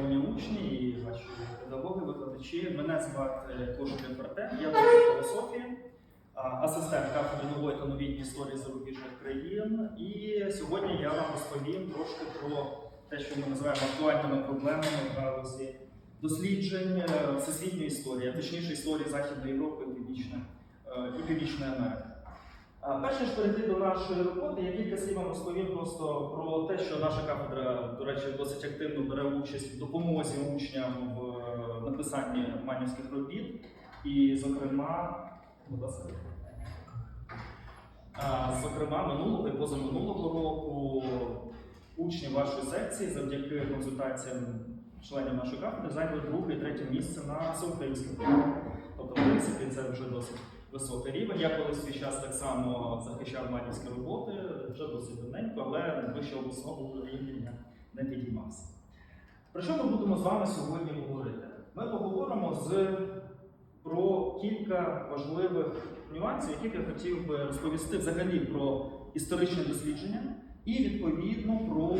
Учні і ваші педагоги, викладачі. Мене звати Кожухів Артем, я доктор філософії, асистент кафедри нової та новітньої історії зарубіжних країн. І сьогодні я вам розповім трошки про те, що ми називаємо актуальними проблемами в галузі досліджень е, всесвітньої історії, а точніше історії Західної Європи е, і Північної Америки. А, Перш ніж перейти до нашої роботи, я кілька слів вам розповім просто про те, що наша кафедра, до речі, досить активно бере участь в допомозі учням в е, написанні манівських робіт. І, зокрема, Зокрема, минулого і позаминулого року учні вашої секції завдяки консультаціям членів нашої кафедри зайняли друге і третє місце на всеукраїнських рівнях. Тобто, в принципі, це вже досить високий рівень. Я колись свій час так само захищав манівські роботи, вже досить давненько, але вище обласного рівня не підіймався. Про що ми будемо з вами сьогодні говорити? Ми поговоримо з, про кілька важливих нюансів, яких я хотів би розповісти взагалі про історичне дослідження і відповідно про,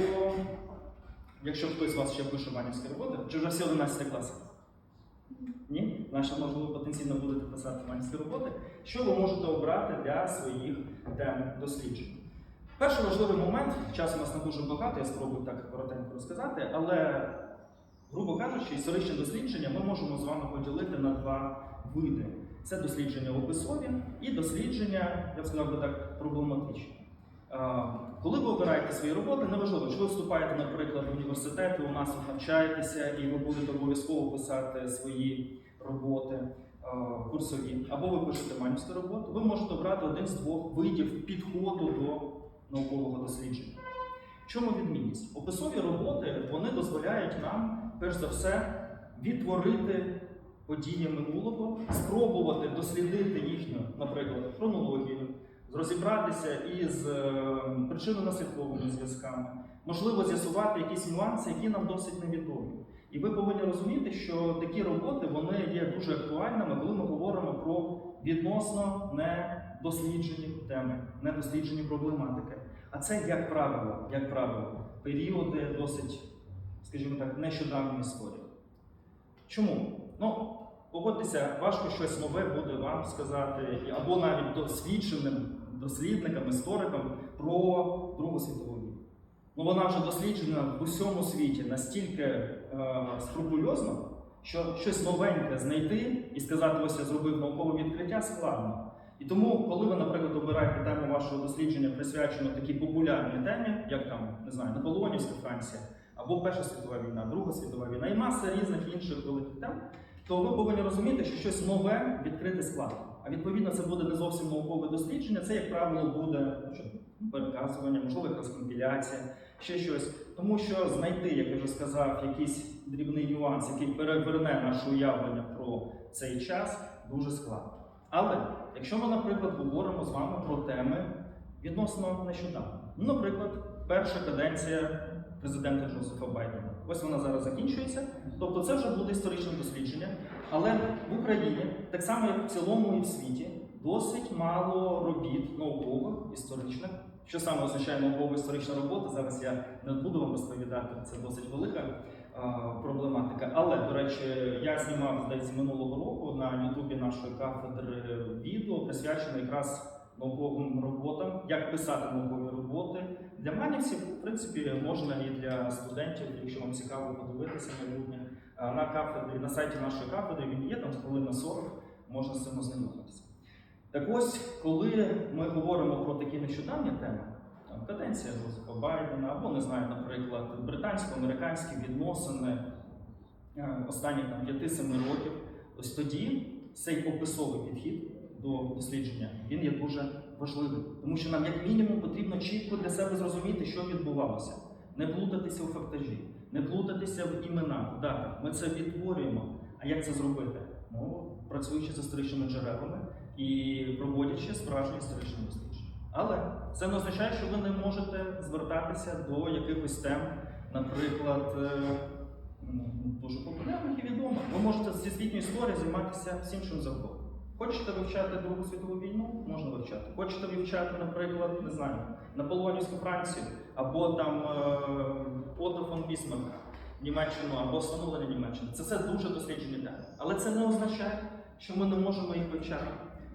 якщо хтось з вас ще пише манівські роботи, чи вже всі 11 класи? Наша, можливо, потенційно будете писати манівські роботи, що ви можете обрати для своїх тем досліджень. Перший важливий момент, часу у нас не дуже багато, я спробую так коротенько розказати, але, грубо кажучи, історичне дослідження ми можемо з вами поділити на два види: це дослідження описові і дослідження, я б сказав би так, проблематичні. Коли ви обираєте свої роботи, неважливо, чи ви вступаєте, наприклад, в університет, і у нас навчаєтеся, і ви будете обов'язково писати свої роботи е, курсові, або ви пишете манівську роботу, ви можете обрати один з двох видів підходу до наукового дослідження. В чому відмінність? Описові роботи вони дозволяють нам, перш за все, відтворити події минулого, спробувати дослідити їхню, наприклад, хронологію, розібратися із е, причинно-наслідковими зв'язками, можливо, з'ясувати якісь нюанси, які нам досить невідомі. І ви повинні розуміти, що такі роботи вони є дуже актуальними, коли ми говоримо про відносно недосліджені теми, недосліджені проблематики. А це, як правило, як правило, періоди досить, скажімо так, нещодавньої історії. Чому? Ну, погодьтеся, важко щось нове буде вам сказати, або навіть досвідченим дослідникам, історикам про Другу світову війну. Ну, вона вже досліджена в усьому світі настільки скрупульозно, що щось новеньке знайти і сказати, ось я зробив наукове відкриття, складно. І тому, коли ви, наприклад, обираєте тему вашого дослідження, присвячену такій популярній темі, як там, не знаю, Наполеонівська Франція, або Перша світова війна, Друга світова війна і маса різних інших великих тем, то ви повинні розуміти, що щось нове відкрити складно. А відповідно, це буде не зовсім наукове дослідження, це, як правило, буде ну, переказування, можливо, якась компіляція, ще щось. Тому що знайти, як я вже сказав, якийсь дрібний нюанс, який переверне наше уявлення про цей час, дуже складно. Але якщо ми, наприклад, говоримо з вами про теми відносно нещодавно, ну, наприклад, перша каденція президента Джозефа Байдена. Ось вона зараз закінчується. Тобто це вже буде історичне дослідження. Але в Україні, так само як в цілому і в світі, досить мало робіт наукових, історичних. Що саме означає наукова історична робота? Зараз я не буду вам розповідати, це досить велика а, проблематика. Але, до речі, я знімав здається минулого року на Ютубі нашої кафедри відео, присвячене якраз науковим роботам, як писати наукові роботи. Для манівців, в принципі, можна і для студентів, якщо вам цікаво подивитися майбутнє. А На кафедрі, на сайті нашої кафедри він є, там хвилин на 40, можна з цим ознайомитися. Так ось, коли ми говоримо про такі нещодавні теми, там, каденція Джозефа Байдена, або не знаю, наприклад, британсько-американські відносини е, останніх там 5-7 років, ось тоді цей описовий підхід до дослідження він є дуже важливим, тому що нам, як мінімум, потрібно чітко для себе зрозуміти, що відбувалося, не плутатися у фактажі, не плутатися в іменах, датах. Ми це відтворюємо. А як це зробити? Ну, працюючи з історичними джерелами і проводячи справжнє історичне дослідження. Але це не означає, що ви не можете звертатися до якихось тем, наприклад, е, дуже популярних і відомих. Ви можете зі світньої історії займатися всім, чим завгодно. Хочете вивчати Другу світову війну, можна вивчати. Хочете вивчати, наприклад, не знаю, Наполеонівську Францію або там е, Отто фон Бісмарка. Німеччину або встановлення Німеччини. Це все дуже досліджені теми. Але це не означає, що ми не можемо їх вивчати.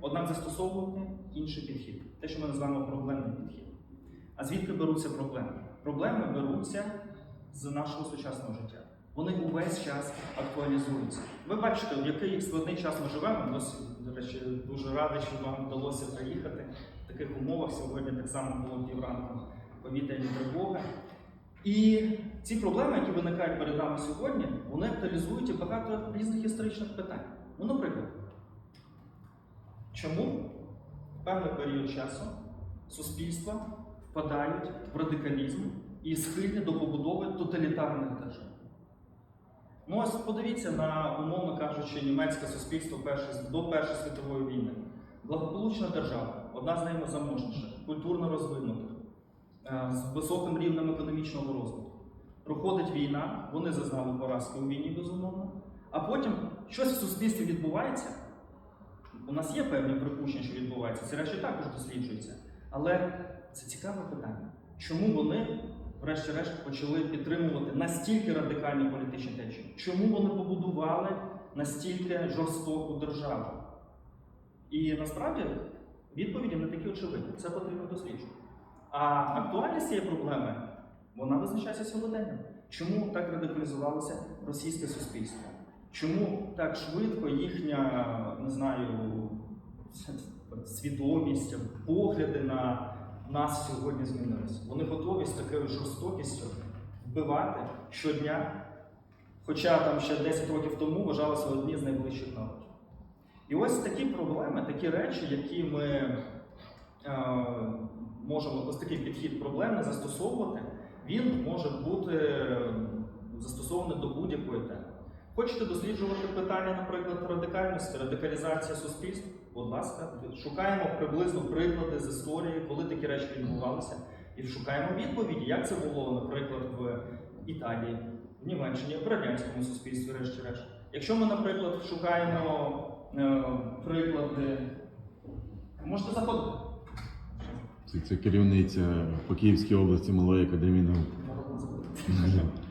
Однак застосовувати інший підхід, те, що ми називаємо проблемний підхід. А звідки беруться проблеми? Проблеми беруться з нашого сучасного життя. Вони увесь час актуалізуються. Ви бачите, в який складний час ми живемо. Досі, до речі, дуже радий, що вам вдалося приїхати в таких умовах. Сьогодні так само було півранку повітряні тривоги. І ці проблеми, які виникають перед нами сьогодні, вони актуалізують і багато різних історичних питань. Ну, наприклад, чому в певний період часу суспільства впадають в радикалізм і схильні до побудови тоталітарних держав? Ну, ось подивіться на, умовно кажучи, німецьке суспільство до Першої світової війни. Благополучна держава, одна з найзаможніших, культурно розвинутих, е, з високим рівнем економічного розвитку. Проходить війна, вони зазнали поразки у війні, безумовно. А потім щось в суспільстві відбувається. У нас є певні припущення, що відбувається. Ці речі також досліджуються. Але це цікаве питання. Чому вони, врешті-решт, почали підтримувати настільки радикальні політичні течії? Чому вони побудували настільки жорстоку державу? І насправді відповіді не такі очевидні. Це потрібно досліджувати. А актуальність цієї проблеми вона визначається сьогоденням. Чому так радикалізувалося російське суспільство? Чому так швидко їхня, не знаю, свідомість, погляди на нас сьогодні змінилися? Вони готові з такою жорстокістю вбивати щодня, хоча там ще 10 років тому вважалися одні з найближчих народів. І ось такі проблеми, такі речі, які ми е, можемо, ось такий підхід проблемний застосовувати, він може бути е, застосований до будь-якої теми. Хочете досліджувати питання, наприклад, радикальності, радикалізація суспільств? Будь ласка, шукаємо приблизно приклади з історії, коли такі речі відбувалися, і шукаємо відповіді, як це було, наприклад, в Італії, в Німеччині, в радянському суспільстві, решті-решт. Якщо ми, наприклад, шукаємо е, приклади, можете заходити. Це, це керівниця по Київській області Малої академії наук.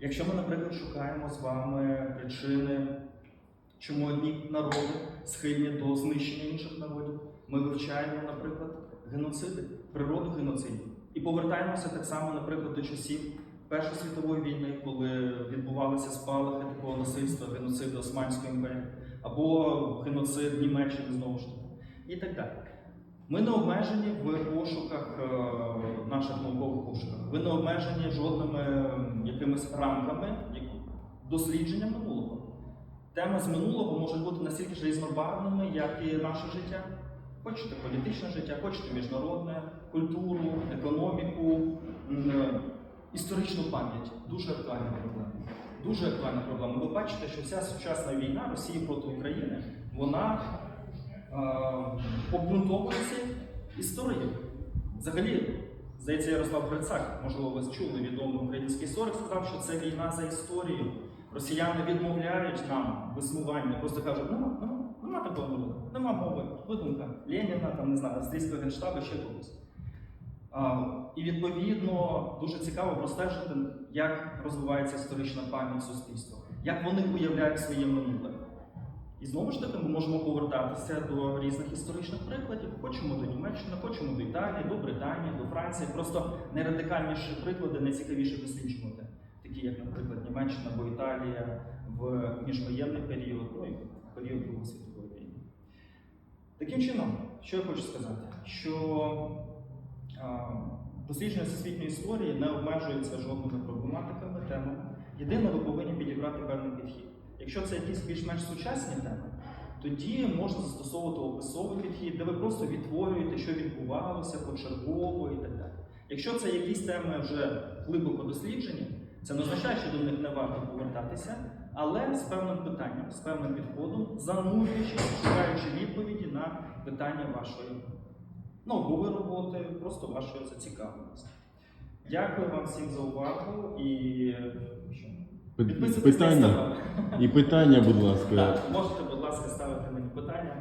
Якщо ми, наприклад, шукаємо з вами причини, чому одні народи схильні до знищення інших народів, ми вивчаємо, наприклад, геноциди, природу геноцидів. І повертаємося так само, наприклад, до часів Першої світової війни, коли відбувалися спалахи такого насильства, геноциду Османської імперії, або геноцид Німеччини знову ж таки, і так далі. Ми не обмежені в пошуках е, наших наукових пошуках. Ви не обмежені жодними якимись рамками дослідження минулого. Теми з минулого можуть бути настільки ж різнобарвними, як і наше життя. Хочете політичне життя, хочете міжнародне, культуру, економіку, е, історичну пам'ять. Дуже актуальна проблема. Дуже актуальна проблема. Ви бачите, що вся сучасна війна Росії проти України, вона обґрунтовується історією. Взагалі, здається, Ярослав Грицак, можливо, ви чули відомий український історик, сказав, що це війна за історією. Росіяни відмовляють нам в існуванні, просто кажуть, нема, нема, нема такого народу, нема мови, видумка Леніна, там, не знаю, австрійського генштабу, ще когось. І відповідно дуже цікаво простежити, як розвивається історична пам'ять суспільства, як вони уявляють своє минуле. І знову ж таки ми можемо повертатися до різних історичних прикладів. Хочемо до Німеччини, хочемо до Італії, до Британії, до Франції. Просто найрадикальніші приклади найцікавіше досліджувати, такі як, наприклад, Німеччина або Італія в міжвоєнний період, ну і період Другої світової війни. Таким чином, що я хочу сказати, що дослідження всесвітньої історії не обмежується жодними проблематиками, темами. Єдине, ви повинні підібрати певний підхід. Якщо це якісь більш-менш сучасні теми, тоді можна застосовувати описовий підхід, де ви просто відтворюєте, що відбувалося почергово і так далі. Якщо це якісь теми вже глибоко досліджені, це не означає, що до них не варто повертатися, але з певним питанням, з певним підходом, занурюючись, шукаючи відповіді на питання вашої наукової роботи, просто вашої зацікавленості. Дякую вам всім за увагу і? Пи- Підписуйтесь на Питання. Instagram. І питання, будь ласка. Так, можете, будь ласка, ставити мені питання.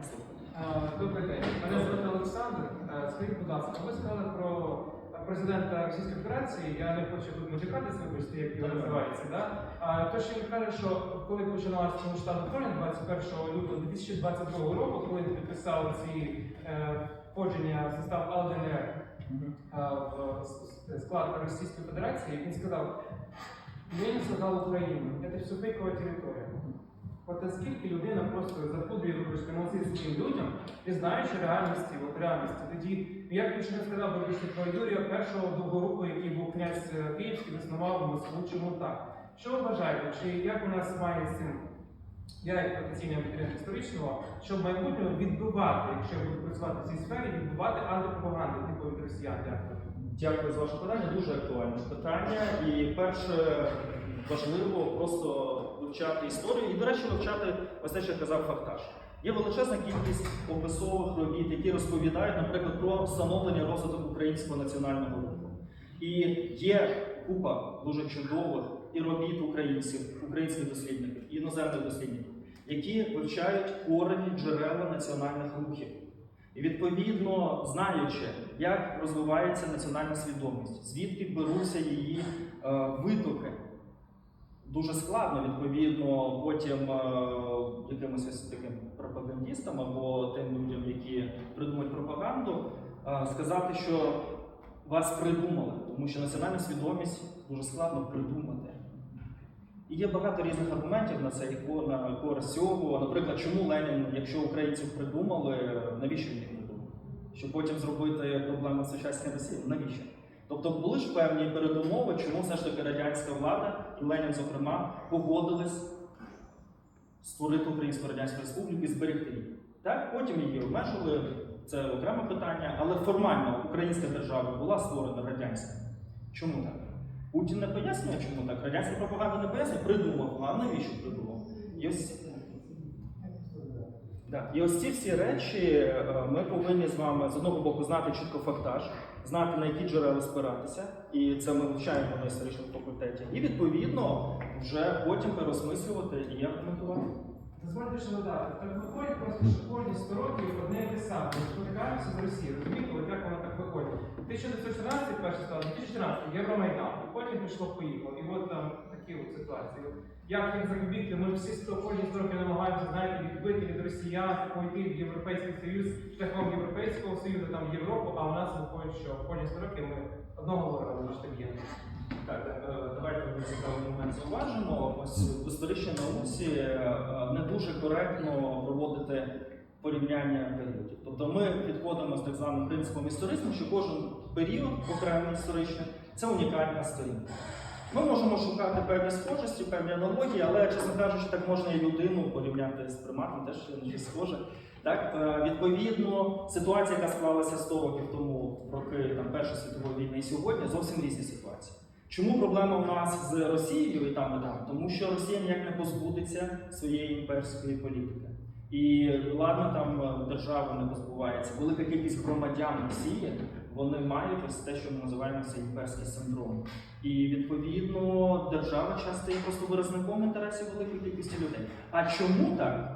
Е, Добрий день. Мене звати Олександр. Е, Скажіть, будь ласка, ви сказали про президента Російської Федерації, я не хочу тут матюкатися, вибачте, як його називається. Да? А, то, що він каже, що коли починалася повноштабна вторгнення 21 лютого 2022 року, коли він підписав ці е, входження в состав ЛДНР е, в с- склад Російської Федерації, він сказав, Ленін создав Україну, це все фейкова територія. От наскільки людина просто запудрює, вибачте, мозги своїм людям, не знаючи реальності, от реальності. Тоді, ну, як ще не сказав, вибачте, про Юрія першого довгоруку, який був князь е, Київський, заснував Москву, чому так? Що ви вважаєте? Чи як у нас має цим? Я як професійний абітурієнт історичного, щоб в майбутньому відбивати, якщо я буду працювати в цій сфері, відбивати антипропаганду типу від росіян. Дякую. Дякую за ваше питання. Дуже актуальне питання. І перше важливо просто вивчати історію і, до речі, вивчати ось те, що казав фактаж. Є величезна кількість описових робіт, які розповідають, наприклад, про встановлення розвиток українського національного руху. І є купа дуже чудових і робіт українців, українських дослідників, іноземних дослідників, які вивчають корені джерела національних рухів. І відповідно, знаючи, як розвивається національна свідомість, звідки беруться її е, витоки, дуже складно, відповідно, потім е, якимось ось таким пропагандістам або тим людям, які придумують пропаганду, е, сказати, що вас придумали, тому що національна свідомість дуже складно придумати. І є багато різних аргументів на це, ко- на користь. Наприклад, чому Ленін, якщо українців придумали, навіщо він їх придумав? Щоб потім зробити проблеми в сучасній Росії? Навіщо? Тобто були ж певні передумови, чому все ж таки радянська влада, і Ленін, зокрема, погодились створити Українську Радянську Республіку і зберегти її. Так, потім її обмежили, це окреме питання, але формально українська держава була створена радянська. Чому так? Путін не пояснює, чому так. Радянська пропаганда не пояснює, придумав. А навіщо придумав? І ось, да. І ось ці всі речі е, ми повинні з вами з одного боку знати чітко фактаж, знати на які джерела спиратися, і це ми вивчаємо на історичному факультеті. І відповідно вже потім переосмислювати і аргументувати. Дозвольте ще додати. Так виходить просто, що кожні 100 років одне і те саме. Ми спотикаємося з Росією. Розумієте, як воно так виходить? 1914 перше стало, 2014 Євромайдан, потім пішло поїхало. І от там такі от ситуації. Як їх запобігти? Ми всі 100 кожні 100 років намагаємося знаєте, відбити від росіян, пойти в Європейський Союз, шляхом Європейського Союзу, там Європу, а у нас виходить, що кожні 100 років ми одного ворога лише є. Так, е, давайте момент зауважимо. Ось в історичній науці е, не дуже коректно проводити порівняння періодів. Тобто ми підходимо з так званим принципом історизму, що кожен період окремий історичний це унікальна сторінка. Ми можемо шукати певні схожості, певні аналогії, але, чесно кажучи, так можна і людину порівняти з приматом, теж щось схоже. Так, е, відповідно, ситуація, яка склалася 100 років тому, роки там, Першої світової війни і сьогодні, зовсім різні ситуації. Чому проблема у нас з Росією і там, і там? Тому що Росія ніяк не позбудеться своєї імперської політики. І ладно, там е, держава не позбувається. Велика кількість громадян Росії вони мають ось те, що ми називаємо це імперський синдром. І відповідно держава часто є просто виразником інтересів великої кількості людей. А чому так?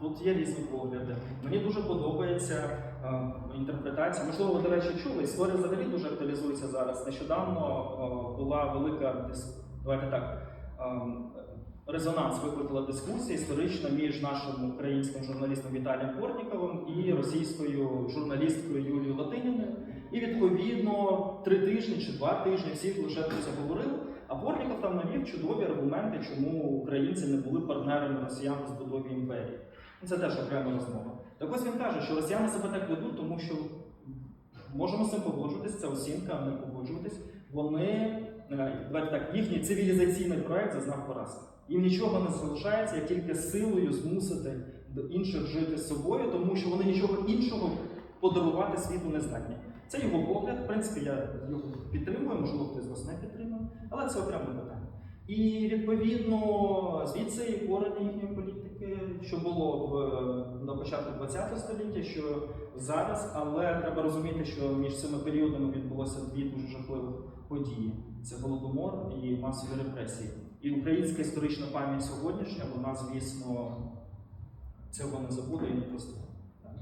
Тут є різні погляди. Мені дуже подобається е, інтерпретація. Можливо, ви, до речі, чули. Історія взагалі дуже актуалізується зараз. Нещодавно е, була велика давайте так. ем, Резонанс викликала дискусія історична між нашим українським журналістом Віталієм Портніковим і російською журналісткою Юлією Латиніною. І відповідно три тижні чи два тижні всі лише про це говорили. А Портніков там навів чудові аргументи, чому українці не були партнерами росіян у збудові імперії. Ну, Це теж окрема розмова. Так ось він каже, що росіяни себе так ведуть, тому що можемо з цим погоджуватись, це оцінка, не погоджуватись. Вони, е, так, їхній цивілізаційний проект зазнав поразки. Їм нічого не залишається, як тільки силою змусити інших жити з собою, тому що вони нічого іншого подарувати світу не здатні. Це його погляд. В принципі, я його підтримую, можливо, хтось з вас не підтримує, але це окреме питання. І відповідно звідси і корені їхньої політики, що було в на початку ХХ століття, що зараз, але треба розуміти, що між цими періодами відбулося дві дуже жахливих події: це голодомор і масові репресії. І українська історична пам'ять сьогоднішня, вона, звісно, цього не забуде і не простить.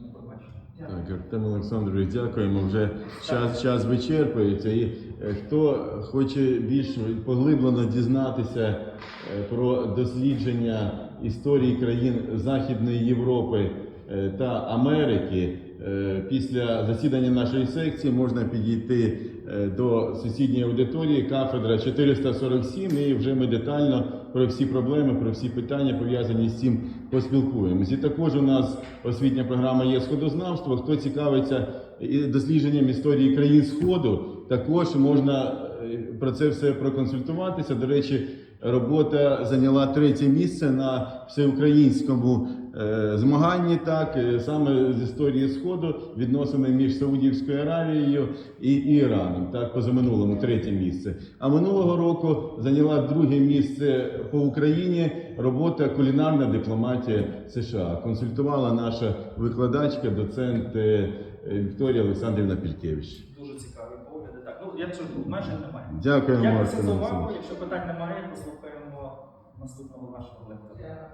Не пробачить. Так, Артем Олександрович, дякуємо. Вже час, час вичерпується. І е, хто хоче більш поглиблено дізнатися е, про дослідження історії країн Західної Європи е, та Америки, після засідання нашої секції можна підійти до сусідньої аудиторії, кафедра 447, і вже ми детально про всі проблеми, про всі питання пов'язані з цим поспілкуємось. І також у нас освітня програма є сходознавство. Хто цікавиться дослідженням історії країн Сходу, також можна е, про це все проконсультуватися. До речі, робота зайняла третє місце на всеукраїнському е, змаганні, так е, саме з історії Сходу, відносини між Саудівською Аравією і Іраном, так позаминулому третє місце. А минулого року зайняла друге місце по Україні робота кулінарна дипломатія США. Консультувала наша викладачка, доцент е, Вікторія Олександрівна Пількевич. Дуже цікаві погляди. Так, ну якщо обмежень немає. Дякуємо Дякую за увагу. Якщо питань немає, послухаємо наступного вашого лектора.